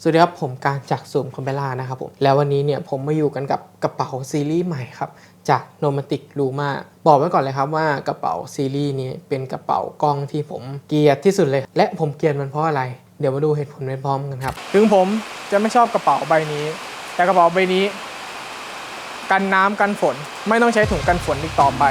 สวัสดีครับ ผมการจากซูมคอมเบล่านะครับผมแล้ววันนี้เนี่ยผมมาอยู่กันกับกระเป๋าซีรีส์ใหม่ครับ จากโนมาติกลูมาบอกไว้ก่อนเลยครับว่ากระเป๋าซีรีส์นี้เป็นกระเป๋ากล้องที่ผมเกลียดที่สุดเลย และผมเกลียดมันเพราะอะไร เดี๋ยวมาดูเหตุผลไปพร้อมกันครับ ถึงผมจะไม่ชอบกระเป๋าใบนี้ แต่กระเป๋าใบนี้ กันน้ำกันฝน ไม่ต้องใช้ถุงกันฝนอีกต่อไป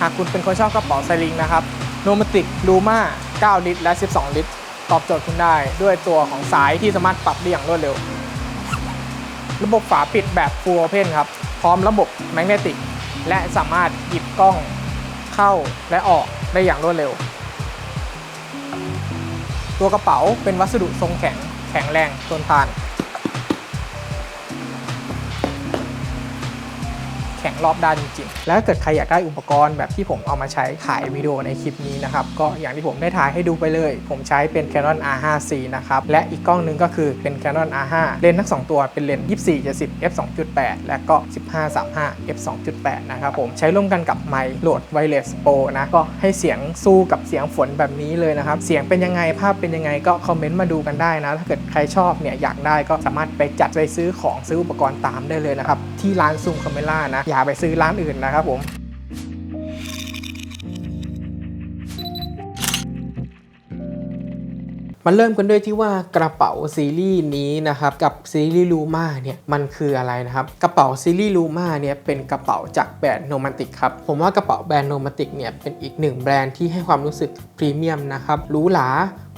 หากคุณเป็นคนชอบกระเป๋าไซลิงนะครับโนมติกลูมา9 ลิตร และ 12 ลิตร ตอบโจทย์คุณได้ด้วยตัวของสายที่สามารถปรับได้อย่างรวดเร็ว ระบบฝาปิดแบบ Full Open ครับ พร้อมระบบแมกเนติก และสามารถหยิบกล้องเข้าและออกได้อย่างรวดเร็ว ตัวกระเป๋าเป็นวัสดุทรงแข็งแข็งแรงทนทาน แข็งรอบด้านจริงๆ แล้วถ้าเกิดใครอยากได้อุปกรณ์แบบที่ผมเอามาใช้ถ่ายวิดีโอในคลิปนี้นะครับ ก็อย่างที่ผมได้ถ่ายให้ดูไปเลย ผมใช้เป็น Canon R5C นะครับ และอีกกล้องหนึงก็คือเป็น Canon R5 เลนส์ทั้ง 2 ตัวเป็นเลนส์24 70 f 2.8 และก็ 15 35 f 2.8 นะครับผมใช้ร่วมกันกับไมค์โหลด Wireless Pro นะก็ให้เสียงสู้กับเสียงฝนแบบนี้เลยนะครับ เสียงเป็นยังไงภาพเป็นยังไงก็คอมเมนต์มาดูกันได้นะ ถ้าเกิดใครชอบเนี่ยอยากได้ก็สามารถไปจัดไปซื้อของซื้ออุปกรณ์ตามได้เลยนะครับ ที่ร้านซูมคาเมล่านะอย่าไปซื้อร้านอื่นนะครับผมมันเริ่มกันด้วยที่ว่ากระเป๋าซีรีส์นี้นะครับกับซีรีส์ลูมาเนี่ยมันคืออะไรนะครับกระเป๋าซีรีส์ลูมาเนี่ยเป็นกระเป๋าจากแบรนด์โนมาติกครับผมว่ากระเป๋าแบรนด์โนมาติกเนี่ยเป็นอีกหนึ่งแบรนด์ที่ให้ความรู้สึกพรีเมียมนะครับหรูหรา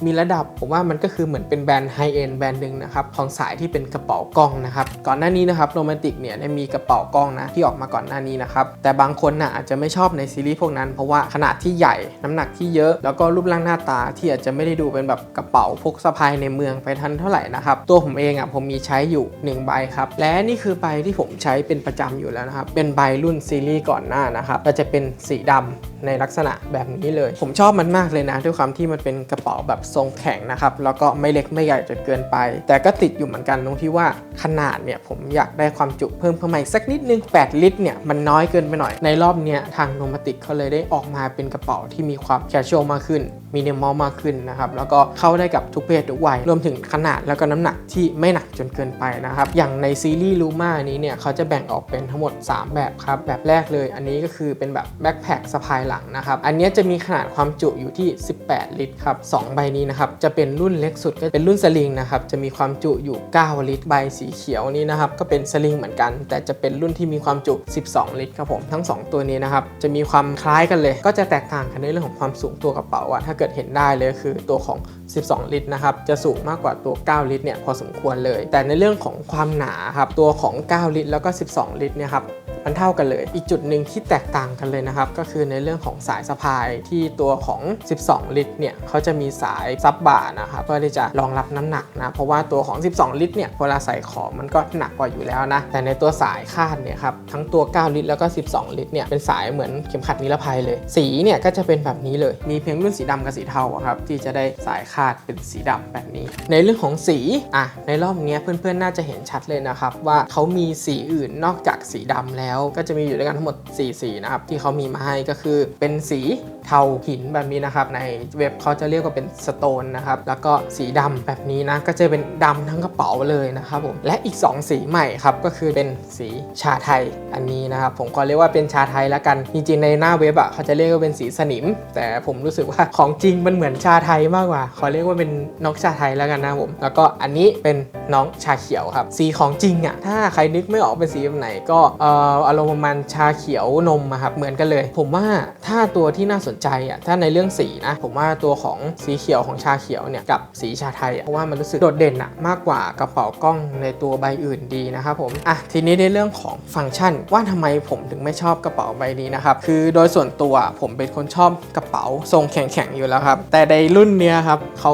มีระดับผมว่ามันก็คือเหมือนเป็นแบรนด์ไฮเอ็นแบรนด์หนึ่งนะครับของสายที่เป็นกระเป๋ากล้องนะครับก่อนหน้านี้นะครับโรแมนติกเนี่ยได้มีกระเป๋ากล้องนะที่ออกมาก่อนหน้านี้นะครับแต่บางคนน่ะอาจจะไม่ชอบในซีรีส์พวกนั้น เพราะว่าขนาดที่ใหญ่น้ำหนักที่เยอะแล้วก็รูปร่างหน้าตาที่อาจจะไม่ได้ดูเป็นแบบกระเป๋าพกสะพายในเมืองไปทันเท่าไหร่นะครับตัวผมเองอะผมมีใช้อยู่1ใบครับและนี่คือใบที่ผมใช้เป็นประจำอยู่แล้วนะครับเป็นใบรุ่นซีรีส์ก่อนหน้านะครับก็จะเป็นสีดำในลักษณะแบบนี้เลย ผมชอบมันมากเลยนะด้วยความที่มันเป็นกระเป๋าแบบทรงแข็งนะครับแล้วก็ไม่เล็กไม่ใหญ่จนเกินไป แต่ก็ติดอยู่เหมือนกันตรงที่ว่าขนาดเนี่ยผมอยากได้ความจุเพิ่มเข้ามาอีกสักนิดนึง 8 ลิตรเนี่ยมันน้อยเกินไปหน่อยในรอบเนี้ยทางโนมาติกเขาเลยได้ออกมาเป็นกระเป๋าที่มีความแคชชวลมากขึ้น มินิมอลมากขึ้นนะครับแล้วก็เข้าได้กับทุกเพศทุกวัยรวมถึงขนาดแล้วก็น้ำหนักที่ไม่หนักจนเกินไปนะครับอย่างในซีรีส์ลูมานี้เนี่ยเขาจะแบ่งออกเป็นทั้งหมด 3 แบบครับแบบแรกเลยอันนี้ก็คือเป็นแบบแบ็คแพคสะพายหลังนะครับอันนี้จะมีขนาดความจุอยู่ที่ 18 ลิตรครับสองใบนี้นะครับจะเป็นรุ่นเล็กสุดก็เป็นรุ่นสลิงนะครับจะมีความจุอยู่ 9 ลิตรใบสีเขียวนี้นะครับก็เป็นสลิงเหมือนกัน แต่จะเป็นรุ่นที่มีความจุ 12 ลิตรครับผมทั้ง 2 ตัวนี้นะครับจะมีความคล้ายกันเลย ก็จะแตกต่างกันในเรื่องของความสูงตัวกระเป๋าอะถ้าเกิดเห็นได้เลยคือตัวของ 12 ลิตรนะครับจะสูงมากกว่าตัว 9 ลิตรเนี่ยพอสมควรเลย แต่ในเรื่องของความหนาครับตัวของ 9 ลิตร แล้วก็ 12 ลิตรเนี่ยครับมันเท่ากันเลย อีกจุดหนึ่งที่แตกต่างกันเลยนะครับ ก็คือในเรื่องของสายสะพายที่ตัวของ 12 ลิตร เนี่ยเขาจะมีสายซับบ่านะครับเพื่อที่จะรองรับน้ำหนักนะ เพราะว่าตัวของ 12 ลิตร เนี่ย เวลาใส่ของมันก็หนักกว่าอยู่แล้วนะ แต่ในตัวสายคาดเนี่ยครับ ทั้งตัว 9 ลิตร แล้วก็ 12 ลิตร เนี่ย เป็นสายเหมือนเข็มขัดนิรภัยเลย สี เนี่ย ก็จะเป็นแบบนี้เลย มีเพียงรุ่นสีดำกับสีเทาครับที่จะได้สายคาดเป็นสีดำแบบนี้ ในเรื่องของสีอะในรอบนี้เพื่อนๆน่าจะเห็นชัดเลยนะครับว่าเขามีสีอื่นนอกจากสีดำแล้ว ก็จะมีอยู่ด้วยกันทั้งหมด 4 สีนะครับที่เขามีมาให้ก็คือเป็นสีเทาหินแบบนี้นะครับในเว็บเขาจะเรียกว่าเป็นสโตนนะครับแล้วก็สีดำแบบนี้นะก็จะเป็นดำทั้งกระเป๋าเลยนะครับผมและอีก 2 สีใหม่ครับก็คือเป็นสีชาไทยอันนี้นะครับผมก็เรียกว่าเป็นชาไทยแล้วกันจริงๆในหน้าเว็บอะเขาจะเรียกว่าเป็นสีสนิม แต่ผมรู้สึกว่าของจริงมันเหมือนชาไทยมากกว่า ขอเรียกว่าเป็นน้องชาไทยแล้วกันนะผม แล้วก็อันนี้เป็นน้องชาเขียวครับ สีของจริงอะ ถ้าใครนึกไม่ออกเป็นสีแบบไหน ก็เอ่ออารมณ์ประมาณชาเขียวนมอะครับเหมือนกันเลย ผมว่าถ้าตัวที่น่าสนใจอะถ้าในเรื่องสีนะ ผมว่าตัวของสีเขียวของชาเขียวเนี่ยกับสีชาไทยอะเพราะว่ามันรู้สึกโดดเด่นอะมากกว่ากระเป๋ากล้องในตัวใบอื่นดีนะครับผมอะทีนี้ในเรื่องของฟังก์ชันว่าทำไมผมถึงไม่ชอบกระเป๋าใบนี้นะครับคือโดยส่วนตัวผมเป็นคนชอบกระเป๋าทรงแข็งๆอยู่แล้วครับ แต่ในรุ่นเนี้ยครับเขา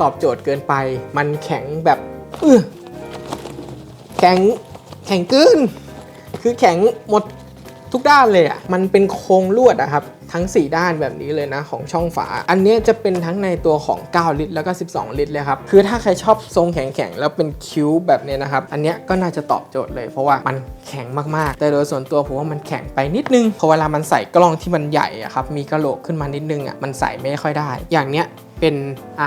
ตอบโจทย์เกินไป มันแข็งแบบอื้อแข็งแข็งเกินคือแข็งหมดทุกด้านเลยอะ มันเป็นโครงลวดอะครับ ทั้ง 4 ด้านแบบนี้เลยนะของช่องฝา อันนี้จะเป็นทั้งในตัวของ 9 ลิตร แล้วก็ 12 ลิตรเลยครับ คือถ้าใครชอบทรงแข็งๆ แล้วเป็นคิ้วแบบนี้นะครับ อันนี้ก็น่าจะตอบโจทย์เลยเพราะว่ามันแข็งมากๆ แต่โดยส่วนตัวผมว่ามันแข็งไปนิดนึงพอเวลามันใส่กล้องที่มันใหญ่อะครับมีกระโหลกขึ้นมานิดนึงอะมันใส่ไม่ค่อยได้ อย่างเนี้ย เป็น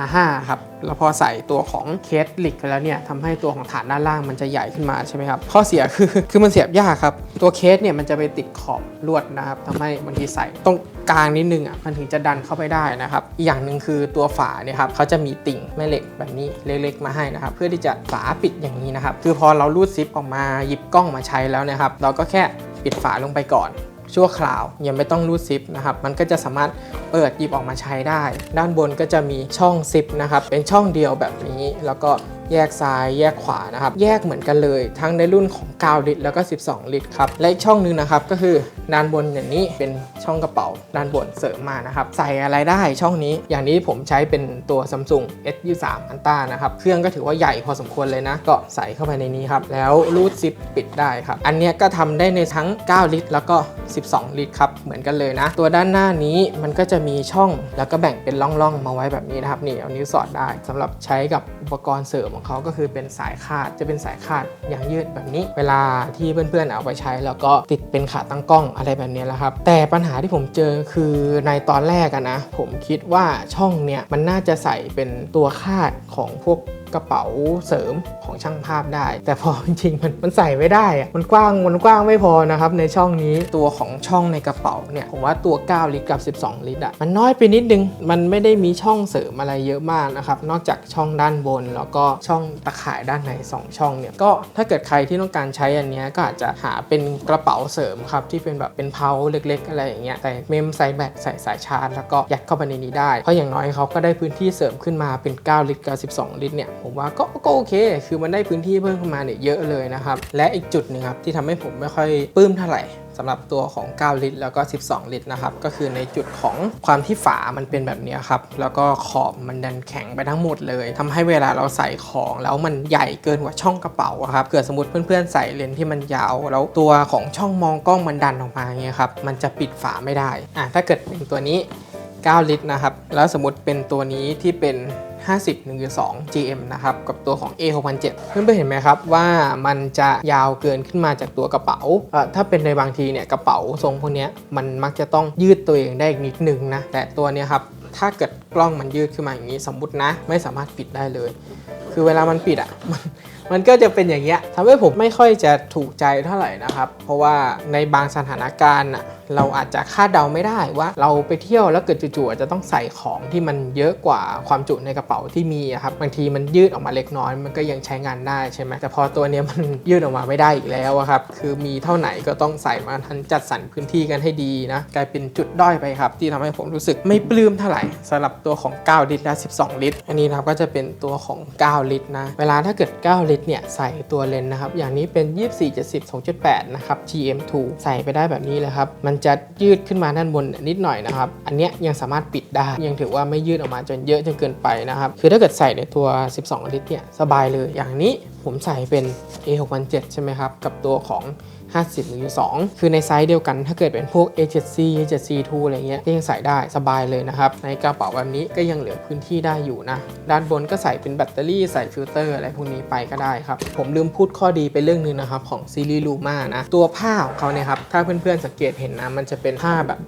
R5 ครับ แล้วพอใส่ตัวของเคสหลิกไปแล้วเนี่ยทำให้ตัวของฐานด้านล่างมันจะใหญ่ขึ้นมาใช่ไหมครับ ข้อเสียคือคือมันเสียบยากครับ ตัวเคสเนี่ยมันจะไปติดขอบลวดนะครับทำให้บางทีใส่ตรงกลางนิดนึงอะมันถึงจะดันเข้าไปได้นะครับอีกอย่างหนึ่งคือตัวฝาเนี่ยครับเขาจะมีติ่งแม่เหล็กแบบนี้เล็กๆมาให้นะครับ เพื่อที่จะฝาปิดอย่างนี้นะครับ คือพอเรารูดซิปออกมาหยิบกล้องมาใช้แล้วนะครับ เราก็แค่ปิดฝาลงไปก่อน ชั่วคราว ยังไม่ต้องรูดซิปนะครับ มันก็จะสามารถเปิดหยิบออกมาใช้ได้ ด้านบนก็จะมีช่องซิปนะครับ เป็นช่องเดียวแบบนี้ แล้วก็ แยกซ้ายแยกขวานะครับ แยกเหมือนกันเลย ทั้งในรุ่นของ 9 ลิตร แล้วก็ 12 ลิตรครับ และอีกช่องนึงนะครับ ก็คือด้านบนอย่างนี้เป็นช่องกระเป๋าด้านบนเสริมมานะครับ ใส่อะไรได้ช่องนี้ อย่างนี้ผมใช้เป็นตัว Samsung S23 Ultra นะครับ เครื่องก็ถือว่าใหญ่พอสมควรเลยนะ ก็ใส่เข้าไปในนี้ครับ แล้วรูดซิปปิดได้ครับ อันนี้ก็ทำได้ในทั้ง 9 ลิตร แล้วก็ 12 ลิตรครับ เหมือนกันเลยนะ ตัวด้านหน้านี้มันก็จะมีช่อง แล้วก็แบ่งเป็นร่องๆมาไว้แบบนี้นะครับ นี่เอานิ้วสอดได้สำหรับใช้กับอุปกรณ์เสริมของเขาก็คือเป็นสายคาดจะเป็นสายคาดยางยืดแบบนี้ เวลาที่เพื่อนๆเอาไปใช้ แล้วก็ติดเป็นขาตั้งกล้องอะไรแบบนี้แล้วครับ แต่ปัญหาที่ผมเจอคือในตอนแรกอะนะ ผมคิดว่าช่องเนี่ยมันน่าจะใส่เป็นตัวคาดของพวก กระเป๋าเสริมของช่างภาพได้ แต่พอจริงมันมันใส่ไม่ได้อะมันกว้างมันกว้างไม่พอนะครับในช่องนี้ตัวของช่องในกระเป๋าเนี่ยผมว่าตัว 9 ลิตรกับ 12 ลิตรอะมันน้อยไปนิดนึง มันไม่ได้มีช่องเสริมอะไรเยอะมากนะครับนอกจากช่องด้านบน แล้วก็ช่องตะข่ายด้านใน 2 ช่องเนี่ยก็ถ้าเกิดใครที่ต้องการใช้อันนี้ก็อาจจะหาเป็นกระเป๋าเสริมครับที่เป็นแบบเป็นเพาเล็ก ๆ อะไรอย่างเงี้ยแต่เมมใส่แบตใส่สายชาร์จแล้วก็ยัดเข้าไปในนี้ได้เพราะอย่างน้อยเขาก็ได้พื้นที่เสริมขึ้นมาเป็น 9 ลิตรกับ 12 ลิตรเนี่ยผมว่าก็ก็โอเค คือมันได้พื้นที่เพิ่มขึ้นมาเนี่ยเยอะเลยนะครับ และอีกจุดหนึ่งครับที่ทำให้ผมไม่ค่อยปลื้มเท่าไหร่สำหรับตัวของ 9 ลิตร แล้วก็ 12 ลิตรนะครับ ก็คือในจุดของความที่ฝามันเป็นแบบนี้ครับ แล้วก็ขอบมันดันแข็งไปทั้งหมดเลยทำให้เวลาเราใส่ของแล้วมันใหญ่เกินกว่าช่องกระเป๋าอะครับ เกิดสมมติเพื่อนๆใส่เลนส์ที่มันยาว แล้วตัวของช่องมองกล้องมันดันออกมาอย่างเงี้ยครับ มันจะปิดฝาไม่ได้ อะถ้าเกิดเป็นตัวนี้ 9 ลิตรนะครับ แล้วสมมติเป็นตัวนี้ที่เป็น 50 1.2 GM นะครับกับตัวของ A 6 0 0เพื่อนๆเห็นไหมครับว่ามันจะยาวเกินขึ้นมาจากตัวกระเป๋า ถ้าเป็นในบางทีเนี่ยกระเป๋าทรงพวกนี้มันมักจะต้องยืดตัวเองได้อีกนิดนึงนะแต่ตัวนี้ครับถ้าเกิดกล้องมันยืดขึ้นมาอย่างนี้สมมตินะ ไม่สามารถปิดได้เลย คือเวลามันปิดอะมันมันก็จะเป็นอย่างเงี้ยทำให้ผมไม่ค่อยจะถูกใจเท่าไหร่นะครับ เพราะว่าในบางสถานการณ์อะเราอาจจะคาดเดาไม่ได้ว่าเราไปเที่ยวแล้วเกิดจู่ๆอาจจะต้องใส่ของที่มันเยอะกว่าความจุในกระเป๋าที่มีครับบางทีมันยืดออกมาเล็กน้อย มันก็ยังใช้งานได้ใช่ไหมแต่พอตัวนี้มันยืดออกมาไม่ได้อีกแล้วครับคือมีเท่าไหนก็ต้องใส่มาทันจัดสรรพื้นที่กันให้ดีนะกลายเป็นจุดด้อยไปครับ ที่ทำให้ผมรู้สึกไม่ปลื้มเท่าไหร่สำหรับตัวของ 9 ลิตรและ 12 ลิตร อันนี้นะครับก็จะเป็นตัวของ 9 ลิตรนะเวลาถ้าเกิด 9 ลิตรเนี่ยใส่ตัวเลนส์นะครับอย่างนี้เป็น 24 70 2.8 นะครับ GM2 ใส่ไปได้แบบนี้เลยครับมันจะยืดขึ้นมาด้านบนนิดหน่อยนะครับ อันเนี้ยยังสามารถปิดได้ยังถือว่าไม่ยืดออกมาจนเยอะจนเกินไปนะครับ คือถ้าเกิดใส่ในตัว 12 ลิตรเนี่ยสบายเลยอย่างนี้ผมใส่เป็น A617 ใช่ไหมครับ กับตัวของ 50 หรือ 2 คือในไซส์เดียวกันถ้าเกิดเป็นพวก A7C A7C2 อะไรเงี้ยก็ยังใส่ได้สบายเลยนะครับ ในกระเป๋าแบบนี้ก็ยังเหลือพื้นที่ได้อยู่นะ ด้านบนก็ใส่เป็นแบตเตอรี่ใส่ฟิลเตอร์อะไรพวกนี้ไปก็ได้ครับ ผมลืมพูดข้อดีไปเรื่องนึงนะครับ ของซีรีส์ลูมานะ ตัวผ้าของเขาเนี่ยครับ ถ้าเพื่อนๆสังเกตเห็นนะมันจะเป็นผ้าแบบ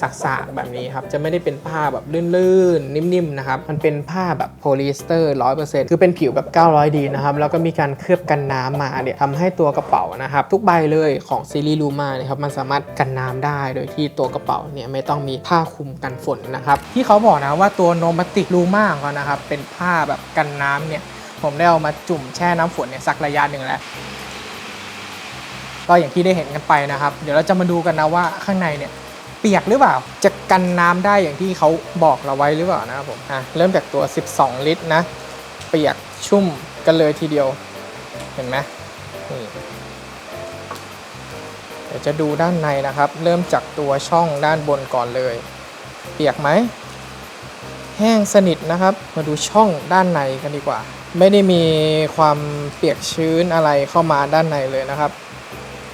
สักๆแบบนี้ครับจะไม่ได้เป็นผ้าแบบลื่นๆ นิ่มๆนะครับมันเป็นผ้าแบบโพลีสเตอร์100%คือเป็นผิวแบบ 900 ดีนะครับแล้วก็มีการเคลือบกันน้ำมาเนี่ยทำให้ตัวกระเป๋านะครับทุกใบเลยของซีรีส์ลูมาเนี่ยครับมันสามารถกันน้ำได้โดยที่ตัวกระเป๋าเนี่ยไม่ต้องมีผ้าคลุมกันฝนนะครับที่เขาบอกนะว่าตัวโนมาติกลูมาของเขานะครับเป็นผ้าแบบกันน้ำเนี่ยผมได้เอามาจุ่มแช่น้ำฝนเนี่ยสักระยะหนึ่งแล้วก็อย่างที่ได้เห็นกันไปนะครับ เดี๋ยวเราจะมาดูกันนะว่าข้างในเนี่ย ปียกหรือเปล่า จะกันน้ำได้อย่างที่เขาบอกเราไว้หรือเปล่านะครับผมอะเริ่มจากตัว 12 ลิตรนะ เปียกชุ่มกันเลยทีเดียว เห็นไหมนี่เดี๋ยวจะดูด้านในนะครับ เริ่มจากตัวช่องด้านบนก่อนเลย เปียกไหมแห้งสนิทนะครับ มาดูช่องด้านในกันดีกว่า ไม่ได้มีความเปียกชื้นอะไรเข้ามาด้านในเลยนะครับ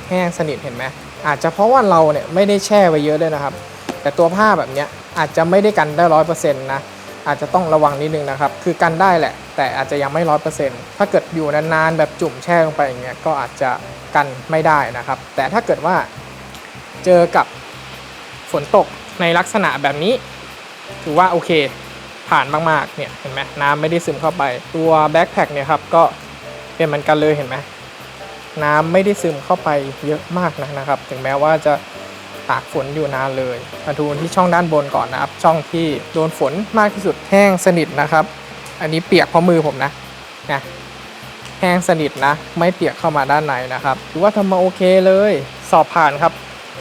แห้งสนิทเห็นไหม อาจจะเพราะว่าเราเนี่ยไม่ได้แช่ไว้เยอะด้วยนะครับ แต่ตัวผ้าแบบเนี้ยอาจจะไม่ได้กันได้ร้อยเปอร์เซ็นต์นะอาจจะต้องระวังนิดนึงนะครับ คือกันได้แหละ แต่อาจจะยังไม่ร้อยเปอร์เซ็นต์ถ้าเกิดอยู่นานๆแบบจุ่มแช่ลงไปอย่างเงี้ยก็อาจจะกันไม่ได้นะครับ แต่ถ้าเกิดว่าเจอกับฝนตกในลักษณะแบบนี้ ถือว่าโอเค ผ่านมากๆเนี่ยเห็นไหมน้ำไม่ได้ซึมเข้าไป ตัวแบ็คแพคเนี่ยครับก็เป็นเหมือนกันเลยเห็นไหม น้ำไม่ได้ซึมเข้าไปเยอะมากนะนะครับ ถึงแม้ว่าจะตากฝนอยู่นานเลยมาดูที่ช่องด้านบนก่อนนะครับ ช่องที่โดนฝนมากที่สุดแห้งสนิทนะครับ อันนี้เปียกเพราะมือผมนะนะแห้งสนิทนะ ไม่เปียกเข้ามาด้านในนะครับถือว่าทำมาโอเคเลย สอบผ่านครับ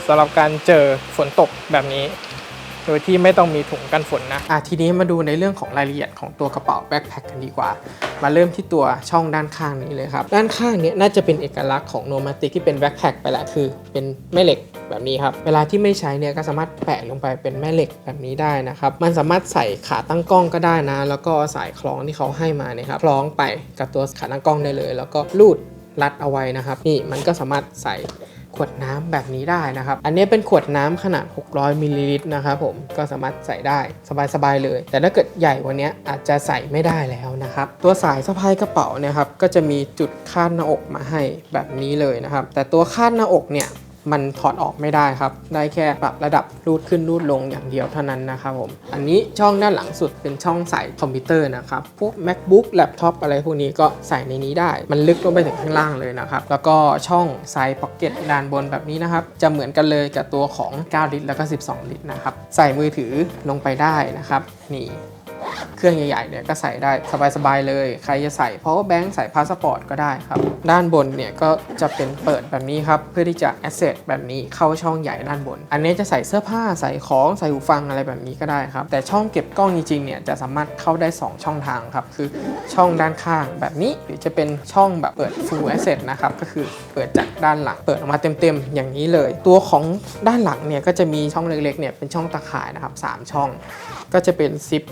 สำหรับการเจอฝนตกแบบนี้ ดยที่ไม่ต้องมีถุงกันฝนนะอะทีนี้มาดูในเรื่องของรายละเอียดของตัวกระเป๋าแบ็คแพคกันดีกว่า มาเริ่มที่ตัวช่องด้านข้างนี้เลยครับ ด้านข้างเนี้ยน่าจะเป็นเอกลักษณ์ของโนมาติกที่เป็นแบ็คแพคไปแหละคือ เป็นแม่เหล็กแบบนี้ครับ เวลาที่ไม่ใช้เนี่ยก็สามารถแปะลงไปเป็นแม่เหล็กแบบนี้ได้นะครับ มันสามารถใส่ขาตั้งกล้องก็ได้นะ แล้วก็สายคล้องที่เขาให้มาเนี่ยครับ คล้องไปกับตัวขาตั้งกล้องได้เลย แล้วก็ลูดรัดเอาไว้นะครับ นี่มันก็สามารถใส่ วดน้ำแบบนี้ได้นะครับ อันนี้เป็นขวดน้ำขนาด 600มิลลิลิตรนะครับผมก็สามารถใส่ได้สบายๆเลย แต่ถ้าเกิดใหญ่กว่านี้อาจจะใส่ไม่ได้แล้วนะครับ ตัวสายสะพายกระเป๋าเนี่ยครับก็จะมีจุดคาดหน้าอกมาให้แบบนี้เลยนะครับ แต่ตัวคาดหน้าอกเนี่ย มันถอดออกไม่ได้ครับ ได้แค่ปรับระดับรูดขึ้นรูดลงอย่างเดียวเท่านั้นนะครับผม อันนี้ช่องด้านหลังสุดเป็นช่องใส่คอมพิวเตอร์นะครับ พวก macbook แล็ปท็อปอะไรพวกนี้ก็ใส่ในนี้ได้ มันลึกลงไปถึงข้างล่างเลยนะครับ แล้วก็ช่องไซส์พ็อกเก็ตด้านบนแบบนี้นะครับ จะเหมือนกันเลยกับตัวของ 9 ลิตรแล้วก็ 12 ลิตรนะครับ ใส่มือถือลงไปได้นะครับ นี่ เครื่องใหญ่ๆเนี่ยก็ใส่ได้สบายๆเลย ใครจะใส่ power bank ใส่พาสปอร์ตก็ได้ครับ ด้านบนเนี่ยก็จะเป็นเปิดแบบนี้ครับ เพื่อที่จะ access แบบนี้เข้าช่องใหญ่ด้านบน อันนี้จะใส่เสื้อผ้าใส่ของใส่หูฟังอะไรแบบนี้ก็ได้ครับ แต่ช่องเก็บกล้องจริงๆเนี่ยจะสามารถเข้าได้ 2 ช่องทางครับ คือช่องด้านข้างแบบนี้หรือจะเป็นช่องแบบเปิด full access นะครับ ก็คือเปิดจากด้านหลัง เปิดออกมาเต็มๆ อย่างนี้เลย ตัวของด้านหลังเนี่ยก็จะมีช่องเล็กๆเนี่ยเป็นช่องตะข่ายนะครับสามช่อง ก็จะเป็นซิป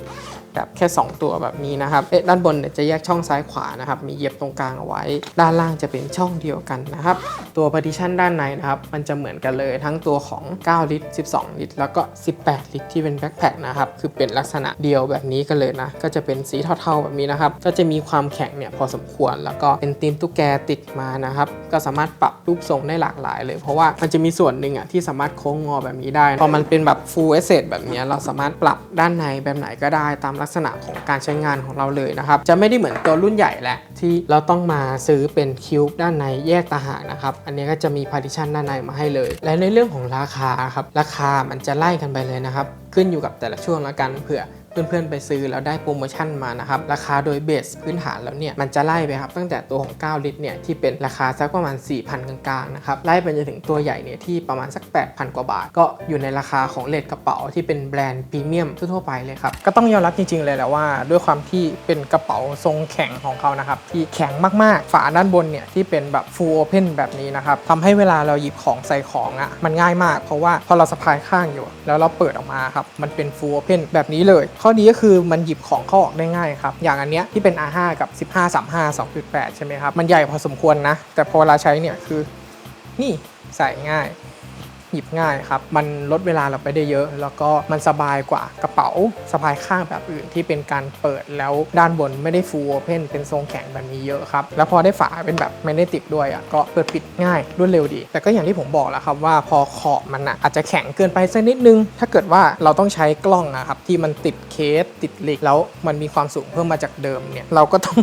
แบบแค่ 2 ตัวแบบนี้นะครับเอ๊ะด้านบนเนี่ยจะแยกช่องซ้ายขวานะครับมีเหยียบตรงกลางเอาไว้ ด้านล่างจะเป็นช่องเดียวกันนะครับ ตัว partition ด้านในนะครับมันจะเหมือนกันเลยทั้งตัวของ 9 ลิตร 12 ลิตร แล้วก็ 18 ลิตรที่เป็นแบ็คแพคนะครับคือเป็นลักษณะเดียวแบบนี้กันเลยนะก็จะเป็นสีเทาๆแบบนี้นะครับก็จะมีความแข็งเนี่ยพอสมควรแล้วก็เป็นตีมตุ๊กแกติดมานะครับก็สามารถปรับรูปทรงได้หลากหลายเลย เพราะว่ามันจะมีส่วนหนึ่งอะที่สามารถโค้งงอแบบนี้ได้พอมันเป็นแบบ full asset แบบนี้เราสามารถปรับด้านในแบบไหนก็ได้ตามลักักษณะของการใช้งานของเราเลยนะครับ จะไม่ได้เหมือนตัวรุ่นใหญ่แหละที่เราต้องมาซื้อเป็นคิวบด้านในแยกต่างหากนะครับ อันนี้ก็จะมีพาร์ติชันด้านในมาให้เลย และในเรื่องของราคาครับ ราคามันจะไล่กันไปเลยนะครับ ขึ้นอยู่กับแต่ละช่วงละกันเผื่อ เพื่อนๆไปซื้อแล้วได้โปรโมชั่นมานะครับ ราคาโดยเบสพื้นฐานแล้วเนี่ย มันจะไล่ไปครับตั้งแต่ตัวของ 9 ลิตรเนี่ยที่เป็นราคาสักประมาณ 4,000 กลางๆนะครับไล่ไปจนถึงตัวใหญ่เนี่ยที่ประมาณสัก 8,000 กว่าบาท ก็อยู่ในราคาของเลทกระเป๋าที่เป็นแบรนด์พรีเมียมทั่วไปเลยครับก็ต้องยอมรับจริงๆเลยแหละว่า ด้วยความที่เป็นกระเป๋าทรงแข็งของเขานะครับที่แข็งมากๆ ฝาด้านบนเนี่ยที่เป็นแบบ full open แบบนี้นะครับทำให้เวลาเราหยิบของใส่ของอะ่ะมันง่ายมาก เพราะว่าพอเราสะพายข้างอยู่ แล้วเราเปิดออกมาครับมันเป็น full open แบบนี้เลยข้อดีก็คือมันหยิบของเข้าออกได้ง่ายครับ อย่างอันเนี้ยที่เป็น R5 กับ 15 35 2.8 ใช่ไหมครับ มันใหญ่พอสมควรนะ แต่พอเวลาใช้เนี่ยคือนี่ใส่ง่าย ยิบง่ายครับ มันลดเวลาเราไปได้เยอะ แล้วก็มันสบายกว่ากระเป๋าสะพายข้างแบบอื่นที่เป็นการเปิดแล้วด้านบนไม่ได้ฟูลโอเพนเป็นทรงแข็งแบบนี้เยอะครับ แล้วพอได้ฝาเป็นแบบไม่ได้ติดด้วยอะก็เปิดปิดง่ายรวดเร็วดี แต่ก็อย่างที่ผมบอกแล้วครับว่าพอขอบมันอะอาจจะแข็งเกินไปสักนิดนึง ถ้าเกิดว่าเราต้องใช้กล้องอะครับที่มันติดเคสติดเหล็กแล้วมันมีความสูงเพิ่มมาจากเดิมเนี่ยเราก็ต้อง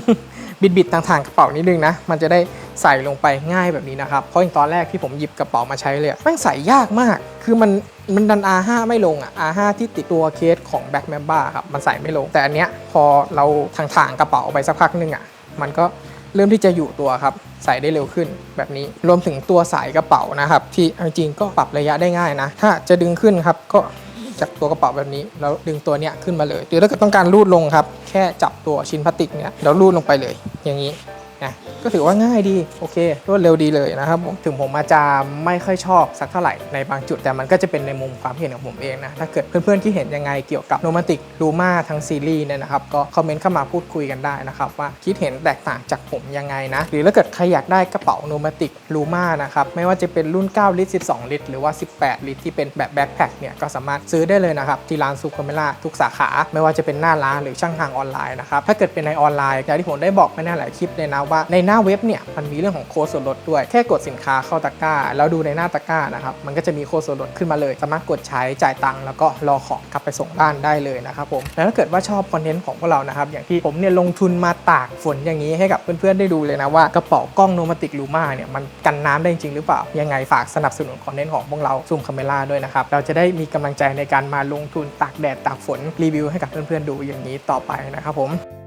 บิดบิดๆทางๆกระเป๋านิดนึงนะ มันจะได้ใส่ลงไปง่ายแบบนี้นะครับ เพราะอย่างตอนแรกที่ผมหยิบกระเป๋ามาใช้เลยแม่งใส่ยากมาก คือมันมันดัน R5 ไม่ลงอะ R5 ที่ติดตัวเคสของ Black Mamba ครับมันใส่ไม่ลง แต่อันเนี้ยพอเราทางทางๆกระเป๋าไปสักพักหนึงอะ มันก็เริ่มที่จะอยู่ตัวครับ ใส่ได้เร็วขึ้นแบบนี้รวมถึงตัวสายกระเป๋านะครับ ที่จริงก็ปรับระยะได้ง่ายนะ ถ้าจะดึงขึ้นครับก็ จากตัวกระเป๋าแบบนี้ แล้วดึงตัวเนี้ยขึ้นมาเลย หรือถ้าเกิดต้องการรูดลงครับ แค่จับตัวชิ้นพลาสติกเนี้ยแล้วรูดลงไปเลย อย่างนี้ นะก็ถือว่าง่ายดีโอเครวดเร็วดีเลยนะครับถึงผมอาจจะไม่ค่อยชอบสักเท่าไหร่ในบางจุดแต่มันก็จะเป็นในมุมความเห็นของผมเองนะถ้าเกิดเพื่อนๆที่เห็นยังไงเกี่ยวกับโนมาติกลูมาทั้งซีรีส์เนี่ยนะครับก็คอมเมนต์เข้ามาพูดคุยกันได้นะครับว่าคิดเห็นแตกต่างจากผมยังไงนะ หรือถ้าเกิดใครอยากได้กระเป๋าโนมาติกลูมานะครับไม่ว่าจะเป็นรุ่น 9 ลิตร 12 ลิตร หรือว่า 18 ลิตร ที่เป็นแบบแบ็คแพคเนี่ยก็สามารถซื้อได้เลยนะครับที่ร้านซูเปอร์เมล่าทุกสาขา ไม่ว่าจะเป็นหน้าร้านหรือช่องทางออนไลน์นะครับถ้าเกิดเป็นในออนไลน์อย่างที่ผมได้บอกไปในหลายคลิปเลยนะว่าในหน้าเว็บเนี่ยมันมีเรื่องของโค้ดส่วนลดด้วย แค่กดสินค้าเข้าตะกร้า แล้วดูในหน้าตะกร้านะครับมันก็จะมีโค้ดส่วนลดขึ้นมาเลย สามารถกดใช้จ่ายตังค์แล้วก็รอของกลับไปส่งบ้านได้เลยนะครับผมแล้วถ้าเกิดว่าชอบคอนเทนต์ของพวกเรานะครับอย่างที่ผมเนี่ยลงทุนมาตากฝนอย่างนี้ให้กับเพื่อนๆได้ดูเลยนะว่ากระเป๋ากล้องโนมาติกลูมาเนี่ยมันกันน้ำได้จริงหรือเปล่ายังไงฝากสนับสนุนคอนเทนต์ของพวกเราซูมคาเมล่าด้วยนะครับเราจะได้มีกำลังใจในการมาลงทุนตากแดดตากฝนรีวิวให้กับเพื่อนๆดูอย่างนี้ต่อไปนะครับผม